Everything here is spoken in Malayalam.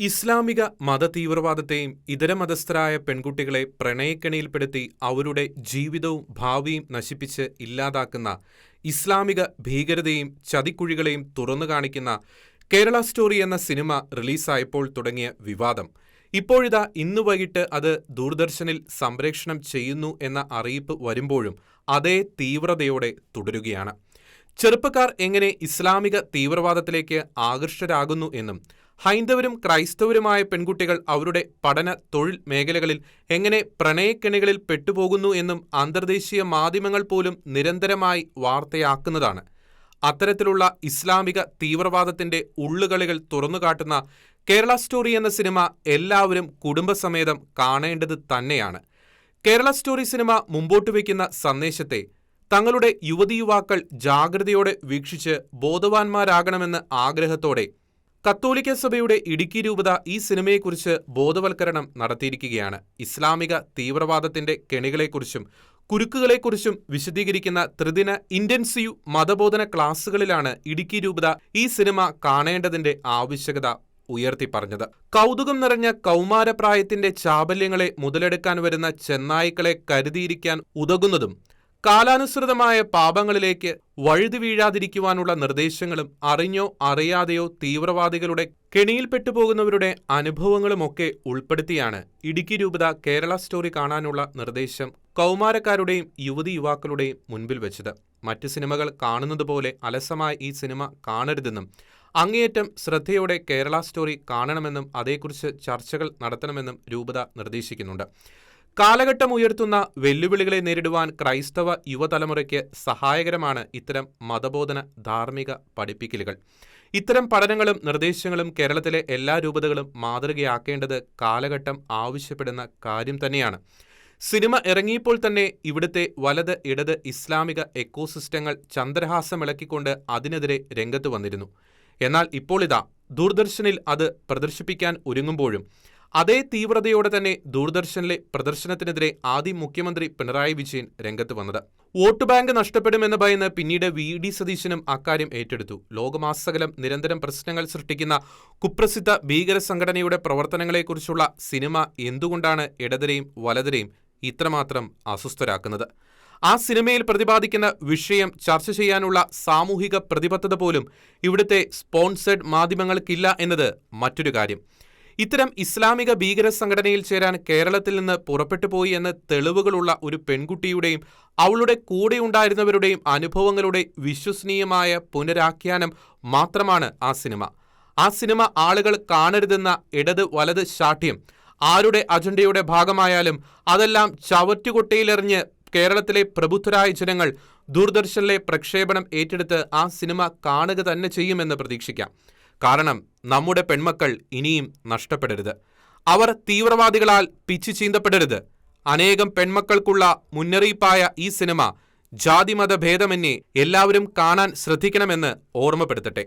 ഇസ്ലാമിക മതതീവ്രവാദത്തെയും ഇതര മതസ്ഥരായ പെൺകുട്ടികളെ പ്രണയക്കെണിയിൽപ്പെടുത്തി അവരുടെ ജീവിതവും ഭാവിയും നശിപ്പിച്ച് ഇല്ലാതാക്കുന്ന ഇസ്ലാമിക ഭീകരതയും ചതിക്കുഴികളെയും തുറന്നു കാണിക്കുന്ന കേരള സ്റ്റോറി എന്ന സിനിമ റിലീസായപ്പോൾ തുടങ്ങിയ വിവാദം. ഇപ്പോഴിതാ ഇന്ന് വൈകിട്ട് അത് ദൂരദർശനിൽ സംപ്രേഷണം ചെയ്യുന്നു എന്ന അറിയിപ്പ് വരുമ്പോഴും അതേ തീവ്രതയോടെ തുടരുകയാണ്. ചെറുപ്പക്കാർ എങ്ങനെ ഇസ്ലാമിക തീവ്രവാദത്തിലേക്ക് ആകർഷകരാകുന്നു എന്നും ഹൈന്ദവരും ക്രൈസ്തവരുമായ പെൺകുട്ടികൾ അവരുടെ പഠന തൊഴിൽ മേഖലകളിൽ എങ്ങനെ പ്രണയക്കെണികളിൽ പെട്ടുപോകുന്നു എന്നും അന്തർദേശീയ മാധ്യമങ്ങൾ പോലും നിരന്തരമായി വാർത്തയാക്കുന്നതാണ്. അത്തരത്തിലുള്ള ഇസ്ലാമിക തീവ്രവാദത്തിന്റെ ഉള്ളുകളികൾ തുറന്നുകാട്ടുന്ന കേരള സ്റ്റോറി എന്ന സിനിമ എല്ലാവരും കുടുംബസമേതം കാണേണ്ടത് തന്നെയാണ്. കേരള സ്റ്റോറി സിനിമ മുമ്പോട്ട് വയ്ക്കുന്ന സന്ദേശത്തെ തങ്ങളുടെ യുവതി യുവാക്കൾ ജാഗ്രതയോടെ വീക്ഷിച്ച് ബോധവാന്മാരാകണമെന്ന് ആഗ്രഹത്തോടെ കത്തോലിക്ക സഭയുടെ ഇടുക്കി രൂപത ഈ സിനിമയെക്കുറിച്ച് ബോധവൽക്കരണം നടത്തിയിരിക്കുകയാണ്. ഇസ്ലാമിക തീവ്രവാദത്തിന്റെ കെണികളെക്കുറിച്ചും കുരുക്കുകളെക്കുറിച്ചും വിശദീകരിക്കുന്ന ത്രിദിന ഇന്റൻസീവ് മതബോധന ക്ലാസുകളിലാണ് ഇടുക്കി രൂപത ഈ സിനിമ കാണേണ്ടതിന്റെ ആവശ്യകത ഉയർത്തി പറഞ്ഞത് കൗതുകം നിറഞ്ഞ കൗമാരപ്രായത്തിന്റെ ചാബല്യങ്ങളെ മുതലെടുക്കാൻ വരുന്ന ചെന്നായ്ക്കളെ കരുതിയിരിക്കാൻ ഉതകുന്നതും കാലാനുസൃതമായ പാപങ്ങളിലേക്ക് വഴുതി വീഴാതിരിക്കുവാനുള്ള നിർദ്ദേശങ്ങളും അറിഞ്ഞോ അറിയാതെയോ തീവ്രവാദികളുടെ കെണിയിൽപ്പെട്ടുപോകുന്നവരുടെ അനുഭവങ്ങളുമൊക്കെ ഉൾപ്പെടുത്തിയാണ് ഇടുക്കി രൂപത കേരള സ്റ്റോറി കാണാനുള്ള നിർദ്ദേശം കൗമാരക്കാരുടെയും യുവതി യുവാക്കളുടെയും മുൻപിൽ വെച്ചത്. മറ്റ് സിനിമകൾ കാണുന്നത് പോലെ അലസമായി ഈ സിനിമ കാണരുതെന്നും അങ്ങേയറ്റം ശ്രദ്ധയോടെ കേരള സ്റ്റോറി കാണണമെന്നും അതേക്കുറിച്ച് ചർച്ചകൾ നടത്തണമെന്നും രൂപത നിർദ്ദേശിക്കുന്നുണ്ട്. കാലഘട്ടം ഉയർത്തുന്ന വെല്ലുവിളികളെ നേരിടുവാൻ ക്രൈസ്തവ യുവതലമുറയ്ക്ക് സഹായകരമാണ് ഇത്തരം മതബോധന ധാർമ്മിക പഠിപ്പിക്കലുകൾ. ഇത്തരം പഠനങ്ങളും നിർദ്ദേശങ്ങളും കേരളത്തിലെ എല്ലാ രൂപതകളും മാതൃകയാക്കേണ്ടത് കാലഘട്ടം ആവശ്യപ്പെടുന്ന കാര്യം തന്നെയാണ്. സിനിമ ഇറങ്ങിയപ്പോൾ തന്നെ ഇവിടുത്തെ വലത് ഇടത് ഇസ്ലാമിക എക്കോസിസ്റ്റങ്ങൾ ചന്ദ്രഹാസമിളക്കിക്കൊണ്ട് അതിനെതിരെ രംഗത്ത് വന്നിരുന്നു. എന്നാൽ ഇപ്പോൾ ഇതാ ദൂരദർശനിൽ അത് പ്രദർശിപ്പിക്കാൻ ഒരുങ്ങുമ്പോഴും അതേ തീവ്രതയോടെ തന്നെ ദൂരദർശനിലെ പ്രദർശനത്തിനെതിരെ ആദ്യം മുഖ്യമന്ത്രി പിണറായി വിജയൻ രംഗത്ത് വന്നത്. വോട്ട് ബാങ്ക് നഷ്ടപ്പെടുമെന്ന് ഭയന്ന് പിന്നീട് വി ഡി സതീശനും അക്കാര്യം ഏറ്റെടുത്തു. ലോകമാസകലം നിരന്തരം പ്രശ്നങ്ങൾ സൃഷ്ടിക്കുന്ന കുപ്രസിദ്ധ ഭീകര സംഘടനയുടെ പ്രവർത്തനങ്ങളെക്കുറിച്ചുള്ള സിനിമ എന്തുകൊണ്ടാണ് ഇടതരെയും വലതരെയും ഇത്രമാത്രം അസ്വസ്ഥരാക്കുന്നത്? ആ സിനിമയിൽ പ്രതിപാദിക്കുന്ന വിഷയം ചർച്ച ചെയ്യാനുള്ള സാമൂഹിക പ്രതിബദ്ധത പോലും ഇവിടുത്തെ സ്പോൺസേഡ് മാധ്യമങ്ങൾക്കില്ല എന്നത് മറ്റൊരു കാര്യം. ഇത്തരം ഇസ്ലാമിക ഭീകര സംഘടനയിൽ ചേരാൻ കേരളത്തിൽ നിന്ന് പുറപ്പെട്ടു പോയി എന്ന തെളിവുകളുള്ള ഒരു പെൺകുട്ടിയുടെയും അവളുടെ കൂടെ കൂടെയുണ്ടായിരുന്നവരുടെയും അനുഭവങ്ങളുടെ വിശ്വസനീയമായ പുനരാഖ്യാനം മാത്രമാണ് ആ സിനിമ. ആ സിനിമ ആളുകൾ കാണരുതെന്ന ഇടത് വലത് ശാഠ്യം ആരുടെ അജണ്ടയുടെ ഭാഗമായാലും അതെല്ലാം ചവറ്റുകൊട്ടയിലെറിഞ്ഞ് കേരളത്തിലെ പ്രബുദ്ധരായ ജനങ്ങൾ ദൂരദർശനിലെ പ്രക്ഷേപണം ഏറ്റെടുത്ത് ആ സിനിമ കാണുക തന്നെ ചെയ്യുമെന്ന് പ്രതീക്ഷിക്കാം. കാരണം നമ്മുടെ പെൺമക്കൾ ഇനിയും നഷ്ടപ്പെടരുത്. അവർ തീവ്രവാദികളാൽ പിച്ചു ചീന്തപ്പെടരുത്. അനേകം പെൺമക്കൾക്കുള്ള മുന്നറിയിപ്പായ ഈ സിനിമ ജാതിമത ഭേദമന്യേ എല്ലാവരും കാണാൻ ശ്രദ്ധിക്കണമെന്ന് ഓർമ്മപ്പെടുത്തട്ടെ.